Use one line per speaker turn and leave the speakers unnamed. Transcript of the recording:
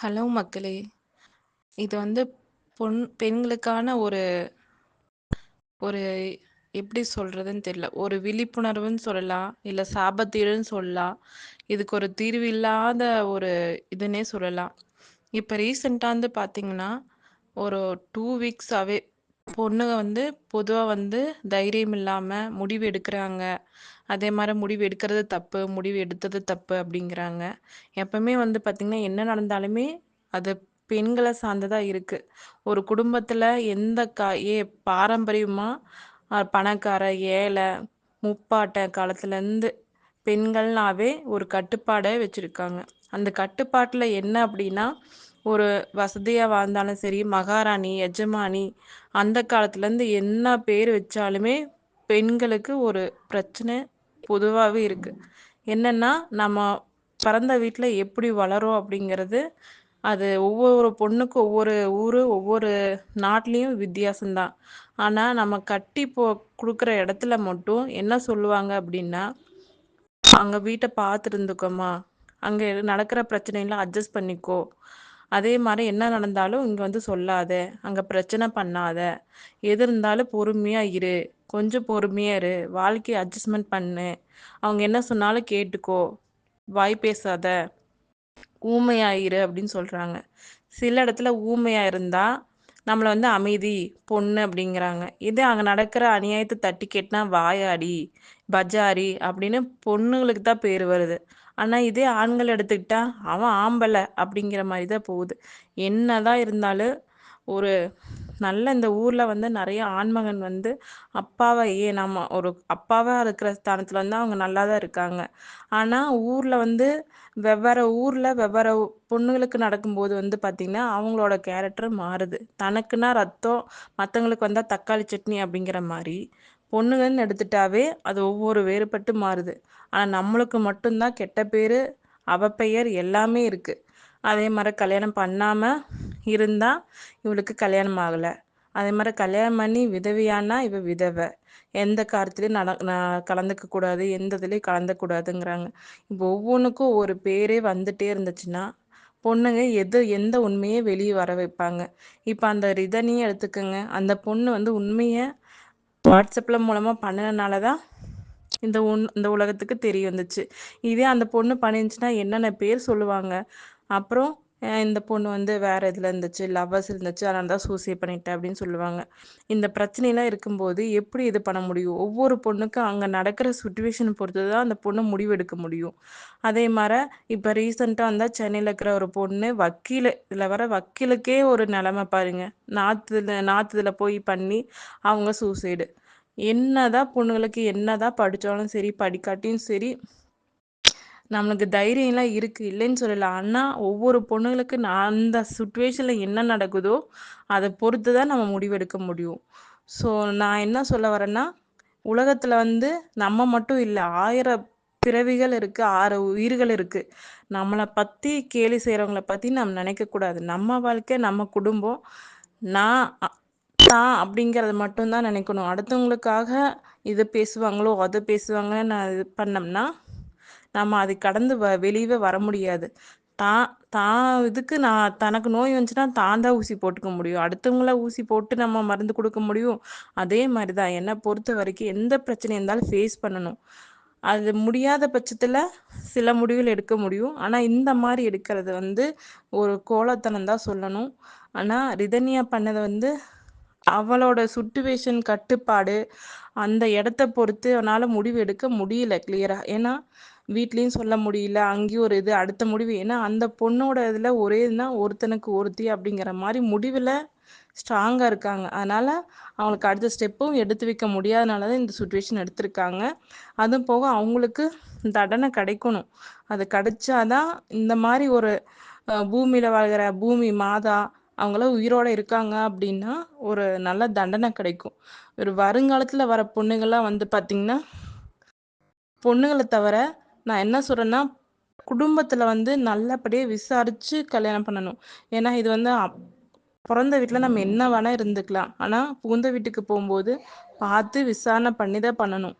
Hello மக்களே! இது வந்து பொன் பெண்களுக்கான ஒரு ஒரு எப்படி சொல்றதுன்னு தெரியல. ஒரு விழிப்புணர்வுன்னு சொல்லலாம். இல்ல சாபத்தீடுன்னு சொல்லலாம். இதுக்கு ஒரு தீர்வு இல்லாத ஒரு இதுன்னே சொல்லலாம். இப்ப ரீசென்ட்டா வந்து பார்த்தீங்கன்னா, ஒரு டூ வீக்ஸாவே பொண்ணுங்க வந்து பொதுவாக வந்து தைரியம் இல்லாமல் முடிவு எடுக்கிறாங்க. அதே மாதிரி முடிவு எடுக்கிறது தப்பு, முடிவு எடுத்தது தப்பு அப்படிங்கிறாங்க. எப்பவுமே வந்து பார்த்திங்கன்னா என்ன நடந்தாலுமே அது பெண்களை சார்ந்ததாக இருக்குது ஒரு குடும்பத்தில் எந்த கா ஏ பாரம்பரியமாக பணக்கார, ஏழை, முப்பாட்ட காலத்துலேருந்து பெண்கள்னாவே ஒரு கட்டுப்பாடை வச்சுருக்காங்க. அந்த கட்டுப்பாட்டில் என்ன அப்படின்னா, ஒரு வசதியாக வாழ்ந்தாலும் சரி, மகாராணி, எஜமானி அந்த காலத்துலேருந்து என்ன பேர் வச்சாலுமே பெண்களுக்கு ஒரு பிரச்சனை பொதுவாகவே இருக்குது என்னென்னா நம்ம பிறந்த வீட்டில் எப்படி வளரும் அப்படிங்கிறது, அது ஒவ்வொரு பொண்ணுக்கும் ஒவ்வொரு ஊர் ஒவ்வொரு நாட்லயும் வித்தியாசம் தான். நம்ம கட்டி போ கொடுக்குற இடத்துல மட்டும் என்ன சொல்லுவாங்க அப்படின்னா, அங்கே வீட்டை பார்த்துருந்துக்கோமா அங்கே நடக்கிற பிரச்சனையெல்லாம் அட்ஜஸ்ட் பண்ணிக்கோ. அதே மாதிரி என்ன நடந்தாலும் இங்கே வந்து சொல்லாத. அங்கே பிரச்சனை பண்ணாத. எது இருந்தாலும் பொறுமையாக இரு. கொஞ்சம் பொறுமையாக இரு. வாழ்க்கையை அட்ஜஸ்ட்மெண்ட் பண்ணு. அவங்க என்ன சொன்னாலும் கேட்டுக்கோ. வாய் பேசாத. ஊமையாயிரு அப்படின்னு சொல்கிறாங்க சில இடத்துல ஊமையாக இருந்தால் நம்மளை வந்து அமைதி, பொண்ணு அப்படிங்கிறாங்க. இதே அங்கே நடக்கிற அநியாயத்தை தட்டி கேட்டினா வாயாடி, பஜாரி அப்படின்னு பொண்ணுங்களுக்கு தான் பேர் வருது. ஆனால் இதே ஆண்கள் எடுத்துக்கிட்டா, அவன் ஆம்பளை அப்படிங்கிற மாதிரி தான் போகுது. என்னதான் இருந்தாலும், ஒரு நல்ல இந்த ஊரில் வந்து நிறைய ஆண்மகன் வந்து அப்பாவை ஏன் நம்ம ஒரு அப்பாவாக இருக்கிற ஸ்தானத்தில் வந்து அவங்க நல்லா தான் இருக்காங்க. ஆனால் ஊரில் வந்து வெவ்வேறு ஊரில் வெவ்வேறு பொண்ணுங்களுக்கு நடக்கும்போது வந்து பார்த்திங்கன்னா அவங்களோட கேரக்டர் மாறுது. தனக்குன்னா ரத்தம், மற்றவங்களுக்கு வந்தால் தக்காளி சட்னி அப்படிங்கிற மாதிரி பொண்ணுங்கன்னு எடுத்துட்டாவே அது ஒவ்வொரு வேறுபட்டு மாறுது. ஆனால் நம்மளுக்கு மட்டும்தான் கெட்ட பேர் அவப்பெயர் எல்லாமே இருக்குது அதே மாதிரி கல்யாணம் பண்ணாமல் இருந்தால் இவளுக்கு கல்யாணம் ஆகலை அதே மாதிரி கல்யாணம் பண்ணி விதவியானா இவ விதவை எந்த காரத்துலேயும் நட கலந்துக்க கூடாது. எந்த இதுலேயும் கலந்துக்கூடாதுங்கிறாங்க இப்போ ஒவ்வொன்றுக்கும் ஒரு பேரே வந்துட்டே இருந்துச்சுன்னா, பொண்ணுங்க எது எந்த உண்மையை வெளியே வர வைப்பாங்க. இப்போ அந்த ரிதனையும் எடுத்துக்கோங்க அந்த பொண்ணு வந்து உண்மையை வாட்ஸ்அப்பில் மூலமாக பண்ணுனனால தான் இந்த உன் இந்த உலகத்துக்கு தெரிய வந்துச்சு. இதே அந்த பொண்ணு பண்ணிருந்துச்சுன்னா என்னென்ன பேர் சொல்லுவாங்க. அப்புறம் இந்த பொண்ணு வந்து வேற இதில் இருந்துச்சு, லவ்வர்ஸ் இருந்துச்சு. அதனால தான் சூசைட் பண்ணிட்டேன் அப்படின்னு சொல்லுவாங்க. இந்த பிரச்சனைலாம் இருக்கும்போது எப்படி இது பண்ண முடியும்? ஒவ்வொரு பொண்ணுக்கும் அங்கே நடக்கிற சுச்சுவேஷன் பொறுத்து தான் அந்த பொண்ணு முடிவு எடுக்க முடியும். அதே மாதிரி இப்போ ரீசெண்டாக வந்தால் சென்னையில் இருக்கிற ஒரு பொண்ணு வக்கீலு. இதில் வர வக்கீலுக்கே ஒரு நிலமை பாருங்க. நார்த்ல நார்த் போய் பண்ணி அவங்க சூசைடு. என்னதான் பொண்ணுங்களுக்கு என்னதான் படித்தாலும் சரி, படிக்காட்டியும் சரி, நம்மளுக்கு தைரியம்லாம் இருக்குது இல்லைன்னு சொல்லலை ஆனால் ஒவ்வொரு பொண்ணுங்களுக்கு நான் அந்த சுச்சுவேஷனில் என்ன நடக்குதோ, அதை பொறுத்து தான் நம்ம முடிவெடுக்க முடியும். ஸோ, நான் என்ன சொல்ல வரேன்னா, உலகத்தில் வந்து நம்ம மட்டும் இல்லை ஆயிரம் பிறவிகள் இருக்குது ஆறு உயிர்கள் இருக்குது நம்மளை பற்றி கேலி செய்கிறவங்கள பற்றி நம்ம நினைக்கக்கூடாது நம்ம வாழ்க்கை, நம்ம குடும்பம். நான் தான் அப்படிங்கிறத மட்டும்தான் நினைக்கணும் அடுத்தவங்களுக்காக இதை பேசுவாங்களோ, அதை பேசுவாங்கன்னு நான் இது பண்ணோம்னா, நம்ம அது கடந்து வ வெளியவே வர முடியாது. தான் தான் இதுக்கு நான் தனக்கு நோய் வந்துச்சுன்னா, தான் தான் ஊசி போட்டுக்க முடியும். அடுத்தவங்கள ஊசி போட்டு நம்ம மருந்து கொடுக்க முடியும். அதே மாதிரி தான் என்னை பொறுத்த வரைக்கும் எந்த பிரச்சனை இருந்தாலும் ஃபேஸ் பண்ணணும். அது முடியாத பட்சத்தில் சில முடிவுகள் எடுக்க முடியும். ஆனால் இந்த மாதிரி எடுக்கிறது வந்து ஒரு கோலத்தனம் தான் சொல்லணும். ஆனால் ரிதன்யா பண்ணதை வந்து அவளோட சுட்டுவேஷன் கட்டுப்பாடு, அந்த இடத்த பொறுத்து அவனால் முடிவு எடுக்க முடியல கிளியராக ஏன்னா, வீட்லயும் சொல்ல முடியல. அங்கேயும் ஒரு இது அடுத்த முடிவு ஏன்னா, அந்த பொண்ணோட இதுல ஒரே இதுனா ஒருத்தனுக்கு ஒருத்தி அப்படிங்கிற மாதிரி முடிவுல ஸ்ட்ராங்கா இருக்காங்க. அதனால அவங்களுக்கு அடுத்த ஸ்டெப்பும் எடுத்து வைக்க முடியாதனால தான் இந்த சுச்சுவேஷன் எடுத்திருக்காங்க. அதுவும் போக அவங்களுக்கு தண்டனை கிடைக்கணும். அது கிடைச்சா தான் இந்த மாதிரி ஒரு பூமியில் பூமியில வாழ்கிற பூமி மாதா அவங்கள உயிரோட இருக்காங்க அப்படின்னா, ஒரு நல்ல தண்டனை கிடைக்கும். ஒரு வருங்காலத்துல வர பொண்ணுங்கள்லாம் வந்து பார்த்திங்கன்னா பொண்ணுங்களை தவிர நான் என்ன சொல்றேன்னா, குடும்பத்துல வந்து நல்லபடியாக விசாரிச்சு கல்யாணம் பண்ணணும். ஏன்னா, இது வந்து அப் பொறந்த நம்ம என்ன வேணா இருந்துக்கலாம். ஆனா, புகுந்த வீட்டுக்கு போகும்போது பார்த்து விசாரணை பண்ணி தான் பண்ணணும்.